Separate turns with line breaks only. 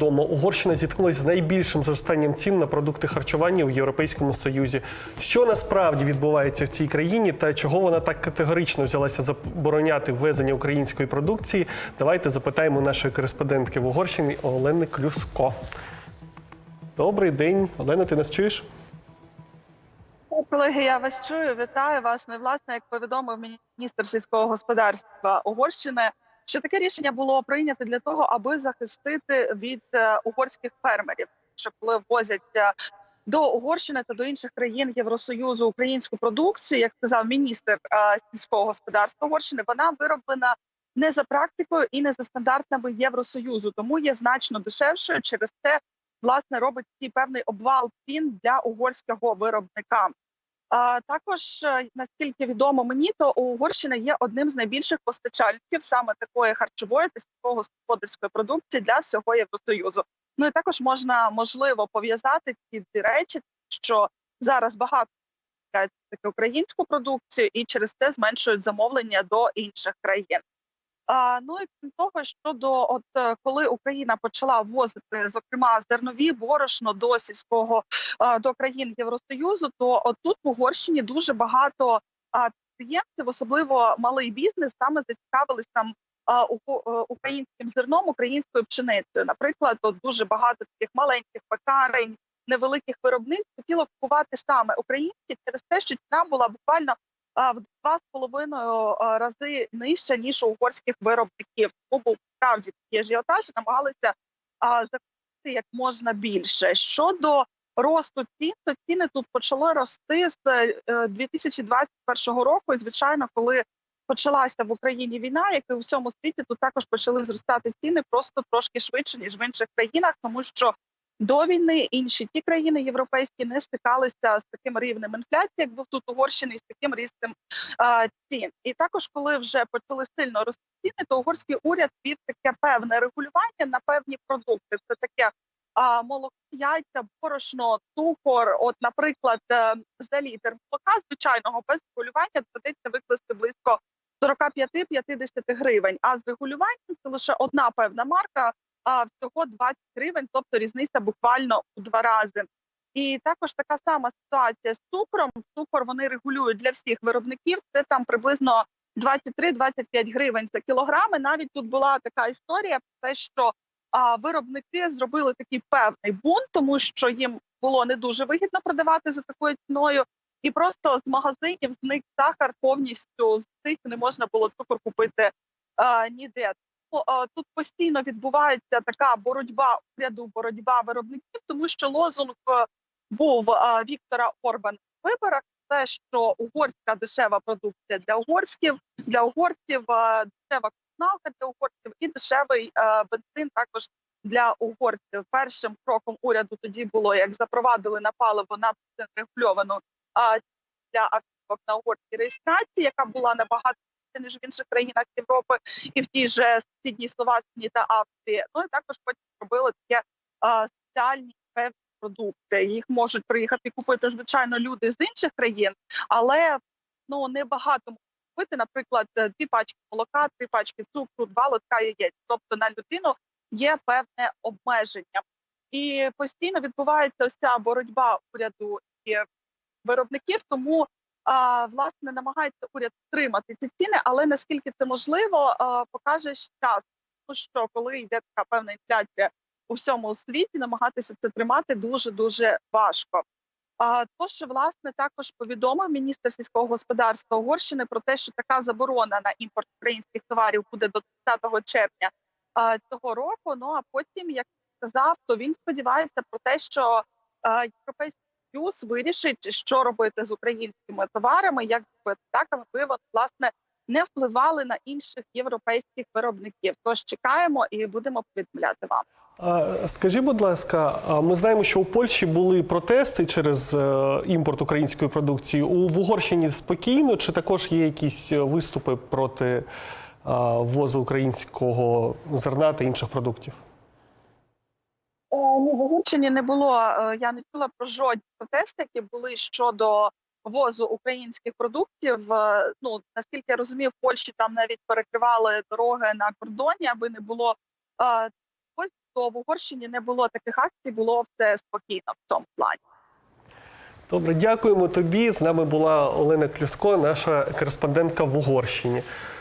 Дома Угорщина зіткнулася з найбільшим зростанням цін на продукти харчування у Європейському Союзі. Що насправді відбувається в цій країні та чого вона так категорично взялася забороняти ввезення української продукції? Давайте запитаємо нашої кореспондентки в Угорщині Олени Клюско. Добрий день, Олена. Ти нас чуєш?
Колеги, я вас чую. Вітаю вас. Ну власне, як повідомив міністр сільського господарства Угорщини, що таке рішення було прийнято для того, аби захистити від е, угорських фермерів, що коли ввозять е, до Угорщини та до інших країн Євросоюзу українську продукцію, як сказав міністр е, сільського господарства Угорщини, вона вироблена не за практикою і не за стандартами Євросоюзу, тому є значно дешевшою. Через це власне робить такий певний обвал цін для угорського виробника. Також е, наскільки відомо мені, то Угорщина є одним з найбільших постачальників саме такої харчової та сільськогосподарської продукції для всього Євросоюзу. Ну і також можна можливо пов'язати ці дві речі, що зараз багато таке українську продукцію і через це зменшують замовлення до інших країн. Ну і крім того, щодо от е, коли Україна почала ввозити зокрема зернові борошно до сільського до країн Євросоюзу, то от тут в Угорщині дуже багато підприємців, особливо малий бізнес, саме зацікавились там е, українським зерном, українською пшеницею. Наприклад, от дуже багато таких маленьких пекарень, невеликих виробництв хотіло купувати саме українські через те, що ціна була буквально в два з половиною рази нижча ніж у угорських виробників. Тому був справді такий ажіотаж, намагалися закупити як можна більше. Щодо росту цін, то ціни тут почали рости з е, 2021 року. І звичайно, коли почалася в Україні війна, як і у всьому світі, тут також почали зростати ціни просто трошки швидше ніж в інших країнах, тому що до війни інші ті країни європейські не стикалися з таким рівнем інфляції, як був тут Угорщини, з таким рістом цін. І також, коли вже почали сильно рости ціни, то угорський уряд вів таке певне регулювання на певні продукти. Це таке а, молоко, яйця, борошно, цукор. От, наприклад, е, за літр молока звичайного без регулювання доведеться викласти близько 45-50 гривень. А з регулюванням це лише одна певна марка а всього 20 гривень, тобто різниця буквально у два рази. І також така сама ситуація з цукром. Цукор вони регулюють для всіх виробників. Це там приблизно 23-25 гривень за кілограми. Навіть тут була така історія про те, що а, виробники зробили такий певний бунт, тому що їм було не дуже вигідно продавати за такою ціною, і просто з магазинів зник сахар повністю з цих не можна було цукор купити а, ніде. Тут постійно відбувається така боротьба уряду, боротьба виробників, тому що лозунг е, був Віктора Орбана в виборах. Те, що угорська дешева продукція для угорськів, для угорців, дешева комуналка для угорців і дешевий бензин також для угорців. Першим кроком уряду тоді було як запровадили на паливо на регульовану для автівок на угорській реєстрації, яка була набагато ніж в інших країнах Європи і в тій же сусідній Словаччині та Австрії. Ну і також потім робили такі а, спеціальні певні продукти. Їх можуть приїхати купити звичайно люди з інших країн, але ну небагато можуть купити, наприклад, дві пачки молока, три пачки цукру, два лотка яєць. Тобто на людину є певне обмеження, і постійно відбувається ось ця боротьба уряду і виробників. Тому власне намагається уряд стримати ці ціни, але наскільки це можливо, покаже час. Тому що коли йде така певна інфляція у всьому світі, намагатися це тримати дуже дуже важко. Тож, власне, також повідомив міністр сільського господарства Угорщини про те, що така заборона на імпорт українських товарів буде до 30 червня цього року. Ну а потім, як сказав, то він сподівається про те, що а, союз вирішить, що робити з українськими товарами, як так, аби власне не впливали на інших європейських виробників. Тож чекаємо і будемо повідомляти вам.
Скажи, будь ласка, ми знаємо, що у Польщі були протести через е, імпорт української продукції. У Угорщині спокійно, чи також є якісь е, виступи проти ввозу українського зерна та інших продуктів?
Ні, в Угорщині не було. е, Я не чула про жодні протести, які були щодо ввозу українських продуктів. Е, Ну наскільки я розумію, в Польщі там навіть перекривали дороги на кордоні, аби не було е, ось то в Угорщині не було таких акцій, було все спокійно в цьому плані.
Добре, дякуємо тобі. З нами була Олена Клюско, наша кореспондентка в Угорщині.